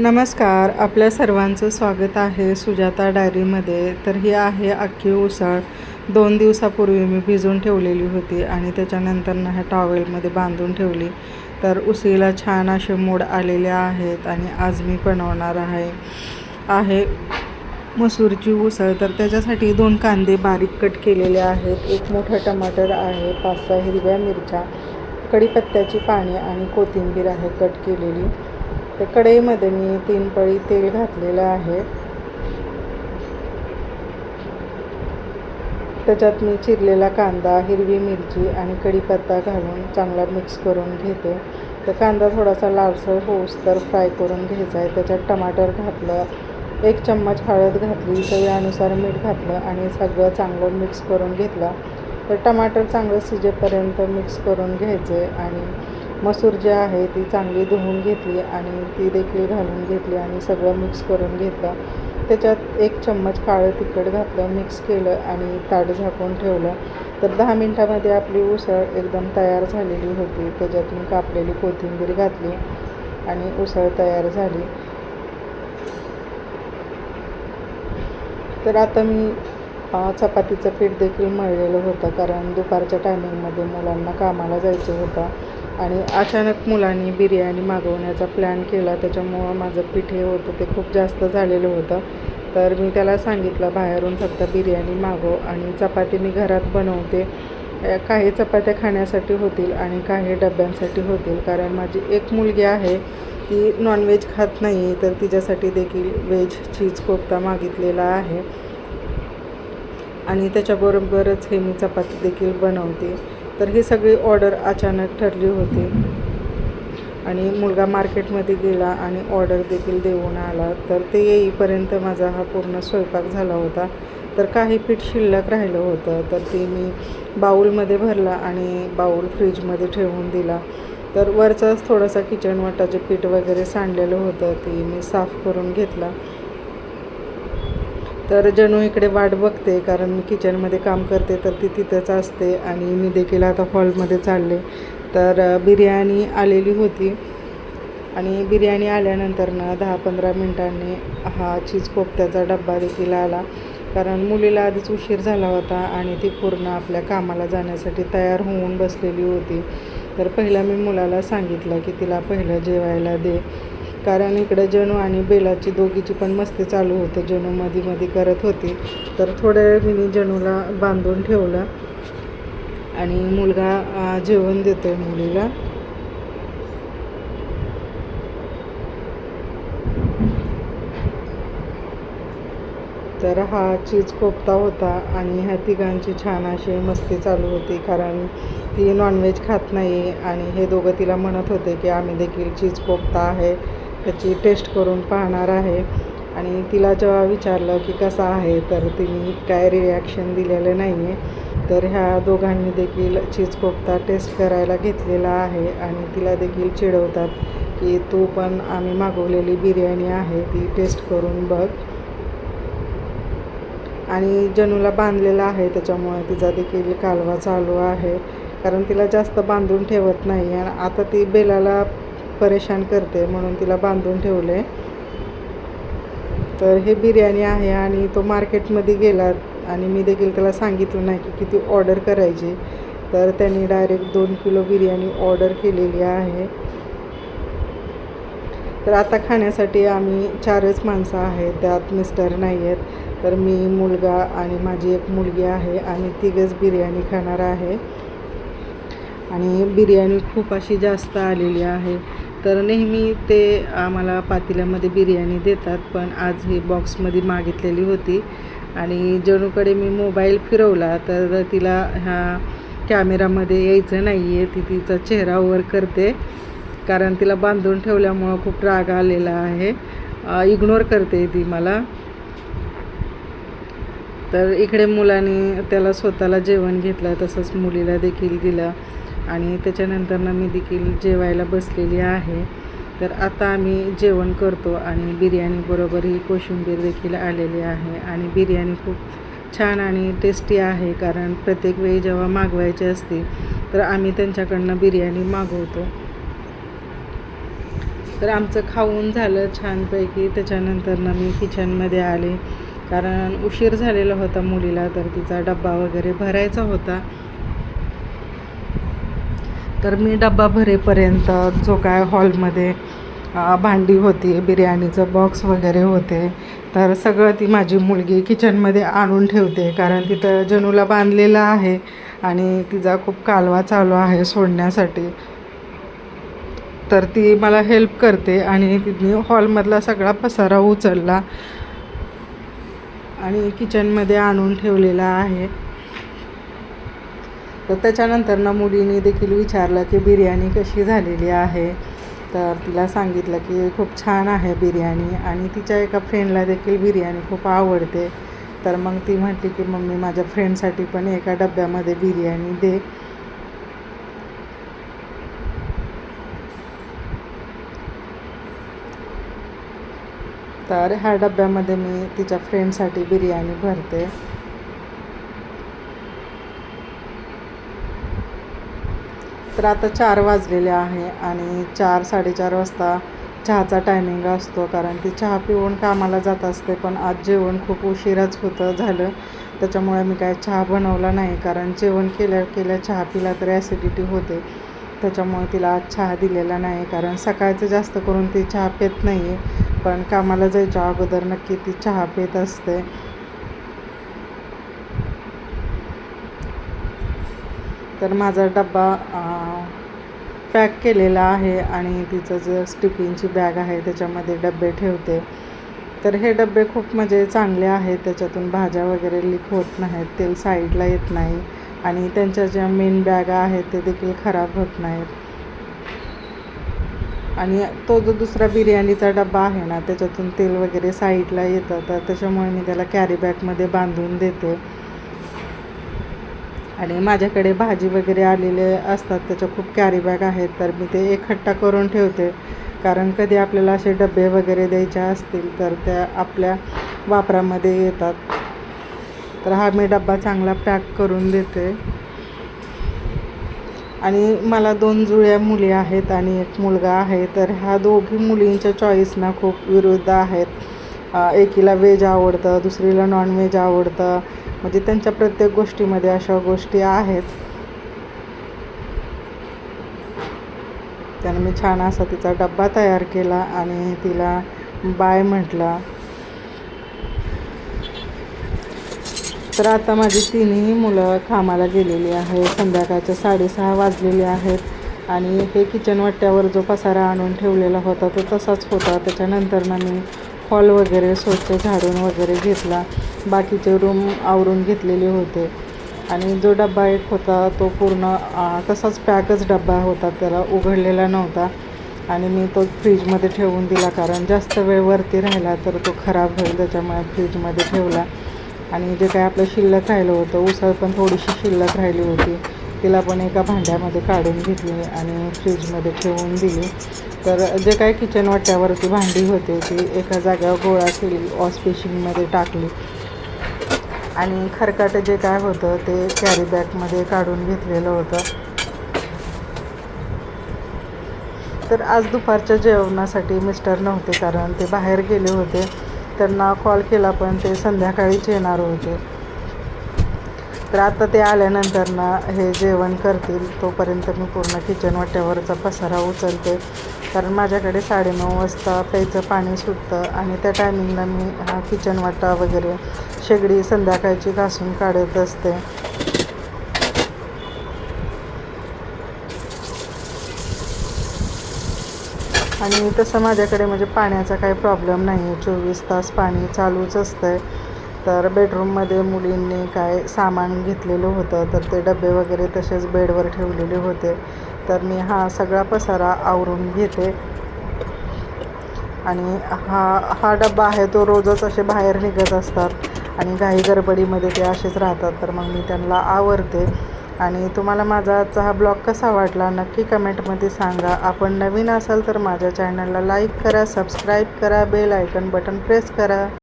नमस्कार आपल्या सर्वांचं स्वागत आहे सुजाता डायरीमध्ये. तर ही आहे अख्खी उसळ. दोन दिवसापूर्वी मी भिजवून ठेवलेली होती आणि त्याच्यानंतर ना ह्या टॉवेलमध्ये बांधून ठेवली. तर उसळीला छान असे मोड आलेले आहेत आणि आज मी बनवणार आहे आहे मसूरची उसळ. तर त्याच्यासाठी दोन कांदे बारीक कट केलेले आहेत. एक मोठं टमाटर आहे पाच सहा हिरव्या मिरच्या कढीपत्त्याची पाने आणि कोथिंबीर आहे कट केलेली. तर कढईमध्ये मी तीन पळी तेल घातलेलं आहे. त्याच्यात मी चिरलेला कांदा हिरवी मिरची आणि कढीपत्ता घालून चांगला मिक्स करून घेते. तर कांदा थोडासा लालसर होऊस तर फ्राय करून घ्यायचा आहे. त्याच्यात टमाटर घातलं एक चम्मच हळद घातली चवीनुसार मीठ घातलं आणि सगळं चांगलं मिक्स करून घेतलं. तर टमाटर चांगलं शिजेपर्यंत मिक्स करून घ्यायचे आणि मसूर जी आहे ती चांगली धुवून घेतली आणि ती देखील घालून घेतली आणि सगळं मिक्स करून घेतलं. त्याच्यात एक चम्मच काळं तिखट घातलं मिक्स केलं आणि ताट झाकून ठेवलं. तर दहा मिनटामध्ये आपली उसळ एकदम तयार झालेली होती. त्याच्यातून कापलेली कोथिंबीर घातली आणि उसळ तयार झाली. तर आता मी चपातीचं पीठ देखील मळलेलं होतं कारण दुपारच्या टायमिंगमध्ये मुलांना कामाला जायचं होतं. आणि अचानक मुलांनी बिर्याणी मागवण्याचा प्लॅन केला. त्याच्यामुळं माझं पीठ हे होतं ते खूप जास्त झालेलं होतं. तर मी त्याला सांगितलं बाहेरून फक्त बिर्याणी मागव आणि चपाती मी घरात बनवते. काही चपात्या खाण्यासाठी होतील आणि काही डब्यांसाठी होतील. कारण माझी एक मुलगी आहे ती नॉनव्हेज खात नाही तर तिच्यासाठी देखील व्हेज चीज कोफ्ता मागितलेला आहे. आणि त्याच्याबरोबरच हे मी चपाती देखील बनवते. तर ही सगळी ऑर्डर अचानक ठरली होती. आणि मुलगा मार्केटमध्ये गेला आणि ऑर्डर देखील देऊन आला. तर ते येईपर्यंत माझा हा पूर्ण स्वयंपाक झाला होता. तर काही पीठ शिल्लक राहिलं होतं. तर ते मी बाऊलमध्ये भरला आणि बाऊल फ्रीजमध्ये ठेवून दिला. तर वरचाच थोडासा किचनवटाचे पीठ वगैरे सांडलेलं होतं. ते मी साफ करून घेतला. तर जणू इकडे वाट बघते कारण मी किचनमध्ये काम करते तर ती तिथंच असते आणि मी देखील आता हॉलमध्ये चालले. तर बिर्याणी आलेली होती आणि बिर्याणी आल्यानंतर ना दहा पंधरा मिनटांनी हा चीज कोफ्त्याचा डब्बा देखील आला. कारण मुलीला आधीच उशीर झाला होता आणि ती पूर्ण आपल्या कामाला जाण्यासाठी तयार होऊन बसलेली होती. तर पहिला मी मुलाला सांगितलं की तिला पहिलं जेवायला दे. कारण इकडं जणू आणि बेलाची दोघीची पण मस्ती चालू होते. जणू मध्ये मध्ये करत होती. तर थोड्या वेळ मी जणूला बांधून ठेवलं. आणि मुलगा जेवण देतोय मुलीला. तर हा चीज कोफ्ता होता आणि ह्या तिघांची छान अशी मस्ती चालू होती. कारण ती नॉनव्हेज खात नाही आणि हे दोघं तिला म्हणत होते की आम्ही देखील चीज कोफ्ता आहे. त्याची टेस्ट करून पाहणार आहे. आणि तिला जेव्हा विचारलं की कसा आहे तर तिने काय रिॲक्शन दिलेलं नाही आहे तर ह्या दोघांनी देखील चीज कोफ्ता टेस्ट करायला घेतलेला आहे आणि तिला देखील चिडवतात की तू पण आम्ही मागवलेली बिर्याणी आहे ती टेस्ट करून बघ. आणि जनूला बांधलेला आहे त्याच्यामुळे तिचा देखील कालवा चालू आहे. कारण तिला जास्त बांधून ठेवत नाही आणि आता ती बेलाला परेशान करते म्हणून तिला बांधून ठेवले. तर हे बिर्याणी आहे आणि तो मार्केटमध्ये गेला आणि मी देखील त्याला सांगितलं नाही की किती ऑर्डर करायची. तर त्यांनी डायरेक्ट दोन किलो बिर्याणी ऑर्डर केलेली आहे. तर आता खाण्यासाठी आम्ही चारच माणसं आहेत त्यात मिस्टर नाही आहेत. तर मी मुलगा आणि माझी एक मुलगी आहे आम्ही तिघंच बिर्याणी खाणार आहे. आणि बिर्याणी खूप अशी जास्त आलेली आहे. तर नेहमी ते आम्हाला पातेल्यामध्ये बिर्याणी देतात पण आज ही बॉक्समध्ये मागितलेली होती. आणि जणूकडे मी मोबाईल फिरवला तर तिला ह्या कॅमेरामध्ये यायचं नाही आहे ती तिचा चेहरा वर करते. कारण तिला बांधून ठेवल्यामुळं खूप राग आलेला आहे. इग्नोर करते ती मला. तर इकडे मुलाने त्याला स्वतःला जेवण घेतलं तसंच मुलीला देखील दिलं. आणि त्याच्यानंतरनं मी देखील जेवायला बसलेली आहे. तर आता आम्ही जेवण करतो आणि बिर्याणीबरोबर ही कोशिंबीर देखील आलेली आहे. आणि बिर्याणी खूप छान आणि टेस्टी आहे कारण प्रत्येक वेळी जेव्हा मागवायची असते तर आम्ही त्यांच्याकडनं बिर्याणी मागवतो. तर आमचं खाऊन झालं छानपैकी. त्याच्यानंतरनं मी किचनमध्ये आले. कारण उशीर झालेला होता मुलीला तर तिचा डब्बा वगैरे भरायचा होता. तर मी डब्बा भरेपर्यंत जो काय हॉलमध्ये भांडी होती बिर्याणीचं बॉक्स वगैरे होते तर सगळं ती माझी मुलगी किचनमध्ये आणून ठेवते. कारण तिथं जनूला बांधलेलं आहे आणि तिचा खूप कालवा चालू आहे सोडण्यासाठी. तर ती मला हेल्प करते आणि तिने हॉलमधला सगळा पसारा उचलला आणि किचनमध्ये आणून ठेवलेला आहे. तर त्याच्यानंतर ना मुलीने देखील विचारलं की बिर्याणी कशी झालेली आहे? तर तिला सांगितलं की खूप छान आहे बिर्याणी आणि तिच्या एका फ्रेंडला देखील बिर्याणी खूप आवडते. तर मग ती म्हटली की मम्मी माझ्या फ्रेंडसाठी पण एका डब्यामध्ये बिर्याणी दे. तर ह्या डब्यामध्ये मी तिच्या फ्रेंडसाठी बिर्याणी भरते. तर आता चार वाजलेले आहे आणि चार साडेचार वाजता चहाचा टायमिंग असतो कारण ती चहा पिऊन कामाला जात असते पण आज जेवण खूप उशिराच होतं झालं. त्याच्यामुळे मी काय चहा बनवला नाही कारण जेवण केल्या केल्या चहा पिला तर ॲसिडिटी होते. त्याच्यामुळे तिला आज चहा दिलेला नाही कारण सकाळचं जास्त करून ती चहा पित नाही आहे पण कामाला जायच्या अगोदर नक्की ती चहा पित असते. तर माझा डब्बा पॅक केलेला आहे आणि तिचं जे स्टिफिनची बॅग आहे त्याच्यामध्ये डबे ठेवते. तर हे डबे खूप म्हणजे चांगले आहेत त्याच्यातून भाज्या वगैरे लीक होत नाहीत तेल साईडला येत नाही आणि त्यांच्या ज्या मेन बॅगा आहेत ते देखील खराब होत नाहीत. आणि तो जो दुसरा बिर्याणीचा डबा आहे ना त्याच्यातून तेल वगैरे साईडला येतं तर त्याच्यामुळे मी त्याला कॅरी बॅगमध्ये बांधून देते. आणि माझ्याकडे भाजी वगैरे आलेले असतात त्याच्या खूप कॅरी बॅग आहेत तर मी ते एकखट्टा करून ठेवते. कारण कधी आपल्याला असे डबे वगैरे द्यायचे असतील तर त्या आपल्या वापरामध्ये येतात. तर हा मी डब्बा चांगला पॅक करून देते. आणि मला दोन जुळ्या मुली आहेत आणि एक मुलगा आहे तर ह्या दोघी मुलींच्या चॉईसना खूप विरुद्ध आहेत. एकीला व्हेज आवडतं दुसरीला नॉनव्हेज आवडतं. म्हणजे त्यांच्या प्रत्येक गोष्टीमध्ये अशा गोष्टी आहेत. त्यानं मी छान असा तिचा डब्बा तयार केला आणि तिला बाय म्हटला. तर आता माझी तिन्ही मुलं कामाला गेलेली आहे संध्याकाळच्या साडेसहा वाजलेले आहेत. आणि हे किचन वाट्यावर जो पसारा आणून ठेवलेला होता तो तसाच होता. त्याच्यानंतर ना मी हॉल वगैरे स्वच्छ झाडून वगैरे घेतला. बाकीचे रूम आवरून घेतलेले होते. आणि जो डब्बा एक होता तो पूर्ण तसाच पॅकच डब्बा होता त्याला उघडलेला नव्हता. आणि मी तो फ्रीजमध्ये ठेवून दिला कारण जास्त वेळ वरती राहिला तर तो खराब होईल त्याच्यामुळे फ्रीजमध्ये ठेवला. आणि जे काय आपलं शिल्लक राहिलं होतं उसळ पण थोडीशी शिल्लक राहिली होती तिला पण एका भांड्यामध्ये काढून घेतली आणि फ्रीजमध्ये ठेवून दिली. तर जे काय किचन वाट्यावरती भांडी होते ती एका जाग्यावर गोळा केली वॉश टाकली. आणि खरकाटं जे काय होतं ते कॅरी बॅगमध्ये काढून घेतलेलं होतं. तर आज दुपारच्या जेवणासाठी मिस्टर नव्हते कारण ते बाहेर गेले होते. त्यांना कॉल केला पण ते संध्याकाळीच येणार होते. तर आता ते आल्यानंतर ना हे जेवण करतील. तोपर्यंत मी पूर्ण किचन वाट्यावरचा पसारा उचलते. कारण माझ्याकडे साडेनऊ वाजता प्यायचं पाणी सुटतं आणि त्या टायमिंगला मी हा किचन वाटा वगैरे शेगडी संध्याकाळची घासून काढत असते. आणि तसं माझ्याकडे म्हणजे पाण्याचा काही प्रॉब्लेम नाही आहे चोवीस तास पाणी चालूच असतं आहे तर बेडरूममध्ये मुलींनी काय सामान घेतलेलं होतं तर ते डबे वगैरे तसेच बेडवर ठेवलेले होते. तर मी हा सगळा पसारा आवरून घेते. आणि हा हा डब्बा आहे तो रोजच असे बाहेर निघत असतात. आणि घाई गडबडीमध्ये ते असेच राहतात तर मग मी त्यांना आवरते. आणि तुम्हाला माझा आजचा हा ब्लॉग कसा वाटला नक्की कमेंटमध्ये सांगा. आपण नवीन असाल तर माझ्या चॅनलला लाईक करा सबस्क्राईब करा बेल आयकन बटन प्रेस करा.